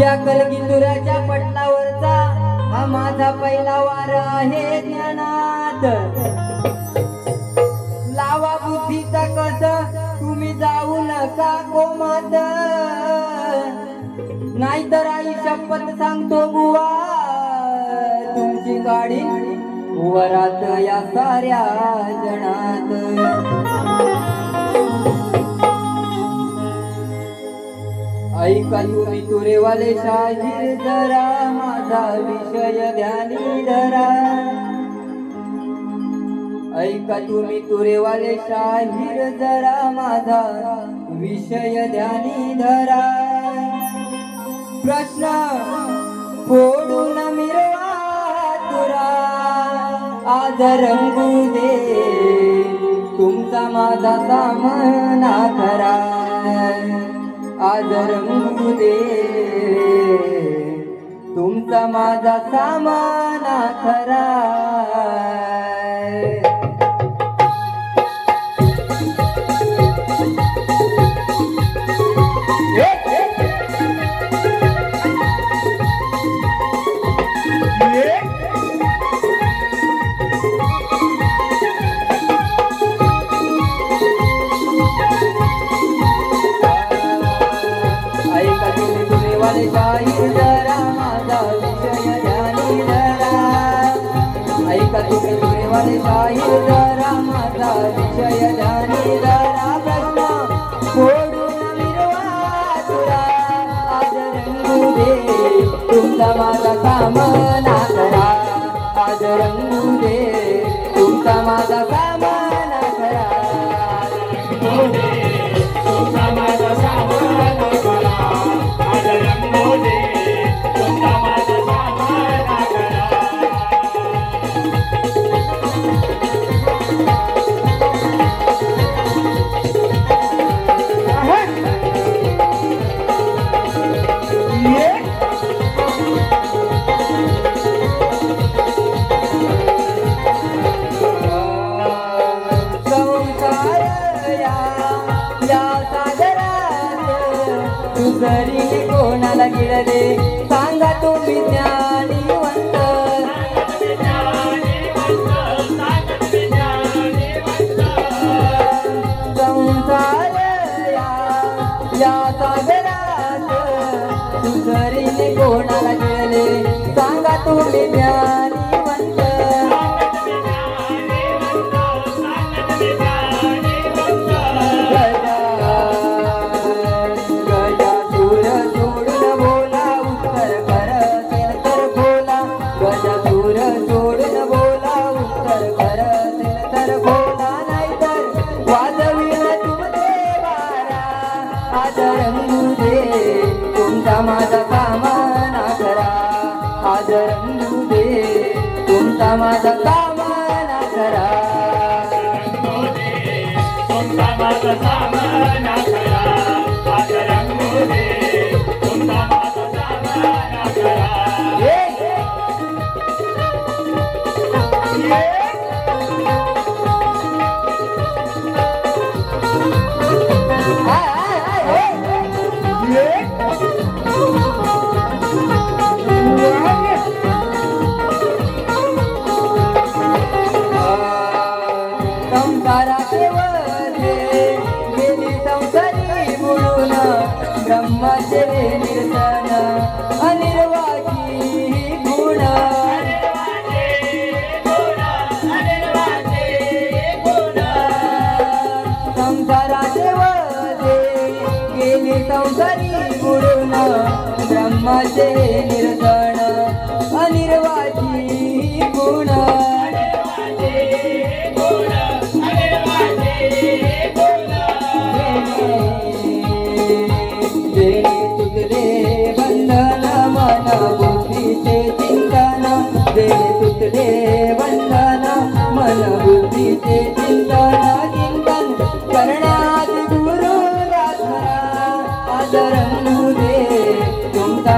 या कलगीतुराच्या पटलावरचा हा माझा पहिला वार आहे ज्ञानात. लावा बुद्धीचा कस तुम्ही जाऊ नका कोमात. नाहीतर आई शपथ सांगतो बुवा तुमची गाडी वरात या साऱ्या जणात ऐका तुरेवाले शाहीर जरा माझा विषय ध्यानी धरा. ऐका तुम्ही तुरेवाले शाहीर जरा माझा विषय ध्यानी धरा. प्रश्न फोडून मिरवा तुरा. आज रंगू दे तुमचा माझा सामना खरा आज रंगू दे. तुमचा माझा सामाना खरा. तुमचा माझा कामना करा आज रंगू दे तुमचा माझा कामना करा तुझरी कोणाला गिळले? सांगा तुम्ही ज्ञानीवंत. संसार या या सागरात तुझरी कोणाला गिळले? सांगा तुम्ही ज्ञानीवंत आज रंगू दे तुमचा माझा कामना करा आज रंगू दे तुमचा माझा कामना करा संसाराचे Madeira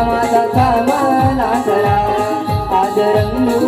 माझा कामाला करा. आज रंगू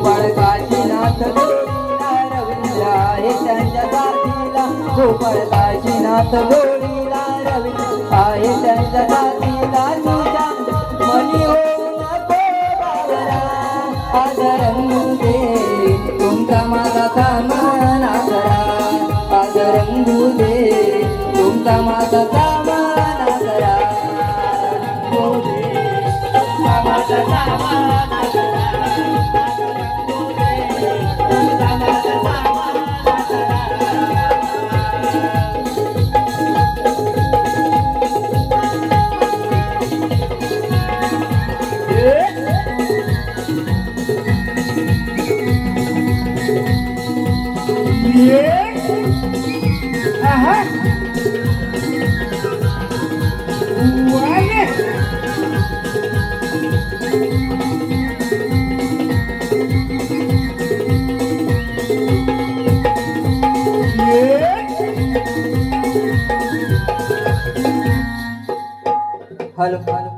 गोपाळ काशीनाथ आहे त्यांच्या साथीला गोपाळ काशीनाथ गोडीला आहे त्यांच्या साथीला तुझ्या मनी नको दे तुमचा माझा सामना करा दे तुमचा माझा Ajá. Guaya. Hello, hello.